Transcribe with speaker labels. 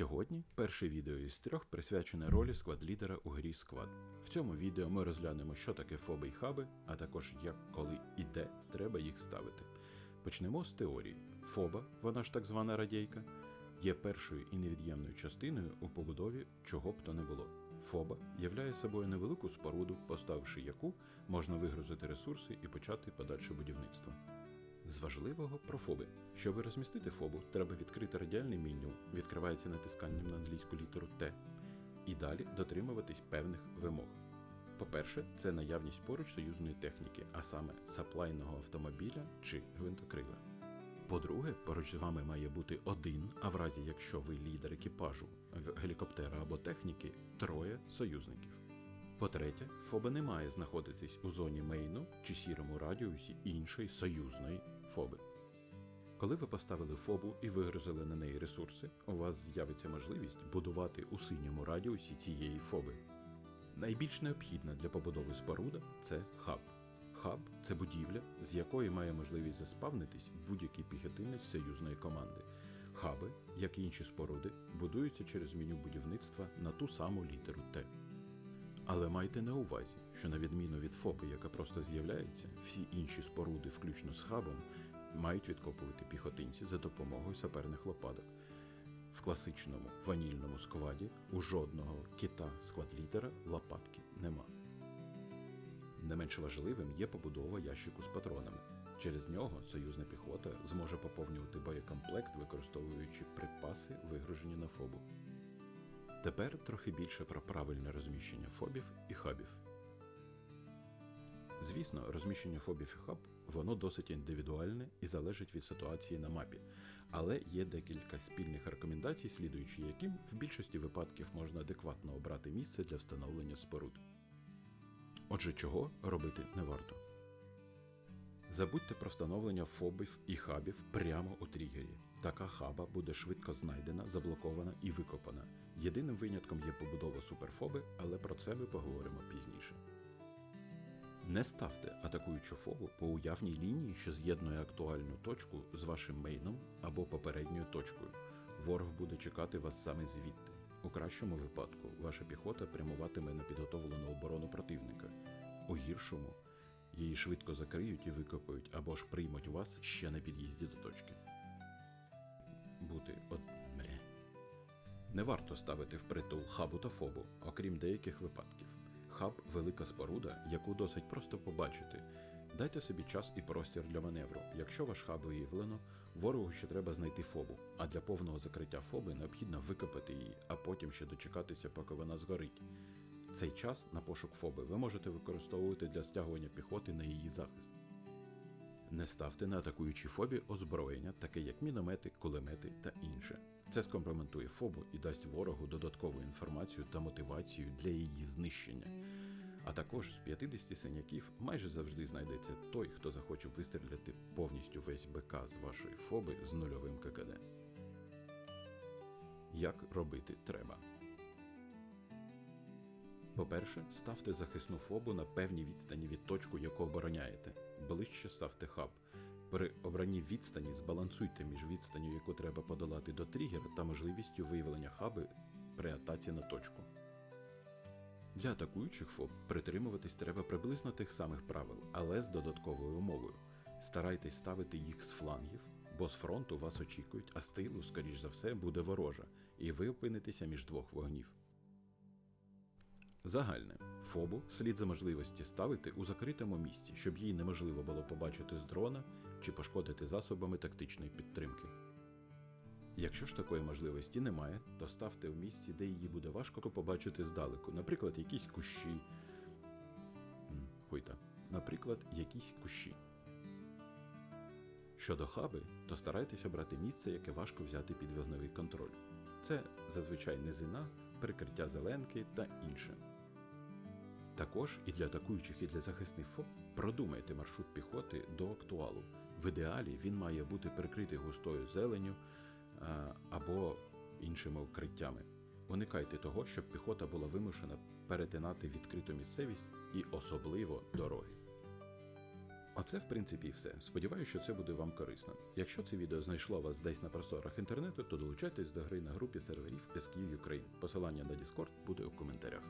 Speaker 1: Сьогодні перше відео із трьох присвячене ролі сквад-лідера у грі Сквад. В цьому відео ми розглянемо, що таке фоби і хаби, а також як, коли і де треба їх ставити. Почнемо з теорії. Фоба, вона ж так звана радійка, є першою і невід'ємною частиною у побудові чого б то не було. Фоба являє собою невелику споруду, поставивши яку можна вигрузити ресурси і почати подальше будівництво. З важливого про фоби. Щоб розмістити фобу, треба відкрити радіальне меню, відкривається натисканням на англійську літеру Т, і далі дотримуватись певних вимог. По-перше, це наявність поруч союзної техніки, а саме саплайного автомобіля чи гвинтокрила. По-друге, поруч з вами має бути один, а в разі якщо ви лідер екіпажу гелікоптера або техніки, троє союзників. По-третє, фоба не має знаходитись у зоні мейну чи сірому радіусі іншої союзної фоби. Коли ви поставили фобу і вигрузили на неї ресурси, у вас з'явиться можливість будувати у синьому радіусі цієї фоби. Найбільш необхідна для побудови споруда це хаб. Хаб це будівля, з якої має можливість заспавнитись будь-який піхотинець союзної команди. Хаби, як і інші споруди, будуються через меню будівництва на ту саму літеру Т. Але майте на увазі, що на відміну від ФОПи, яка просто з'являється, всі інші споруди, включно з хабом, мають відкопувати піхотинці за допомогою саперних лопаток. В класичному ванільному складі у жодного кита сквад-лідера лопатки нема. Не менш важливим є побудова ящику з патронами. Через нього союзна піхота зможе поповнювати боєкомплект, використовуючи припаси, вигружені на фобу. Тепер трохи більше про правильне розміщення фобів і хабів. Звісно, розміщення фобів і хаб воно досить індивідуальне і залежить від ситуації на мапі, але є декілька спільних рекомендацій, слідуючи яким в більшості випадків можна адекватно обрати місце для встановлення споруд. Отже, чого робити не варто. Забудьте про встановлення фобів і хабів прямо у тригері. Така хаба буде швидко знайдена, заблокована і викопана. Єдиним винятком є побудова суперфоби, але про це ми поговоримо пізніше. Не ставте атакуючу фобу по уявній лінії, що з'єднує актуальну точку з вашим мейном або попередньою точкою. Ворог буде чекати вас саме звідти. У кращому випадку ваша піхота прямуватиме на підготовлену оборону противника. У гіршому її швидко закриють і викопають або ж приймуть вас ще на під'їзді до точки. Бути од... Мре. Не варто ставити впритул хабу та фобу, окрім деяких випадків. Хаб велика споруда, яку досить просто побачити. Дайте собі час і простір для маневру. Якщо ваш хаб виявлено, ворогу ще треба знайти фобу, а для повного закриття фоби необхідно викопати її, а потім ще дочекатися, поки вона згорить. Цей час на пошук фоби ви можете використовувати для стягування піхоти на її захист. Не ставте на атакуючій фобі озброєння, таке як міномети, кулемети та інше. Це скомпрометує фобу і дасть ворогу додаткову інформацію та мотивацію для її знищення. А також з 50 синяків майже завжди знайдеться той, хто захоче вистріляти повністю весь БК з вашої фоби з нульовим ККД. Як робити треба? По-перше, ставте захисну фобу на певній відстані від точку, яку обороняєте. Ближче ставте хаб. При обранні відстані збалансуйте між відстанню, яку треба подолати до тригера, та можливістю виявлення хаби при атаці на точку. Для атакуючих фоб притримуватись треба приблизно тих самих правил, але з додатковою умовою. Старайтесь ставити їх з флангів, бо з фронту вас очікують, а з тилу, скоріш за все, буде ворожа, і ви опинитеся між двох вогнів. Загальне фобу слід за можливості ставити у закритому місці, щоб її неможливо було побачити з дрона чи пошкодити засобами тактичної підтримки. Якщо ж такої можливості немає, то ставте в місці, де її буде важко побачити здалеку, наприклад, якісь кущі. Хуйта. Наприклад, якісь кущі. Щодо хаби, то старайтесь обрати місце, яке важко взяти під вогневий контроль. Це зазвичай низина, прикриття зеленки та інше. Також і для атакуючих, і для захисних ФОП продумайте маршрут піхоти до актуалу. В ідеалі він має бути прикритий густою зеленю або іншими укриттями. Уникайте того, щоб піхота була вимушена перетинати відкриту місцевість і особливо дороги. А це в принципі і все. Сподіваюся, що це буде вам корисно. Якщо це відео знайшло вас десь на просторах інтернету, то долучайтесь до гри на групі серверів SQ Ukraine. Посилання на Discord буде у коментарях.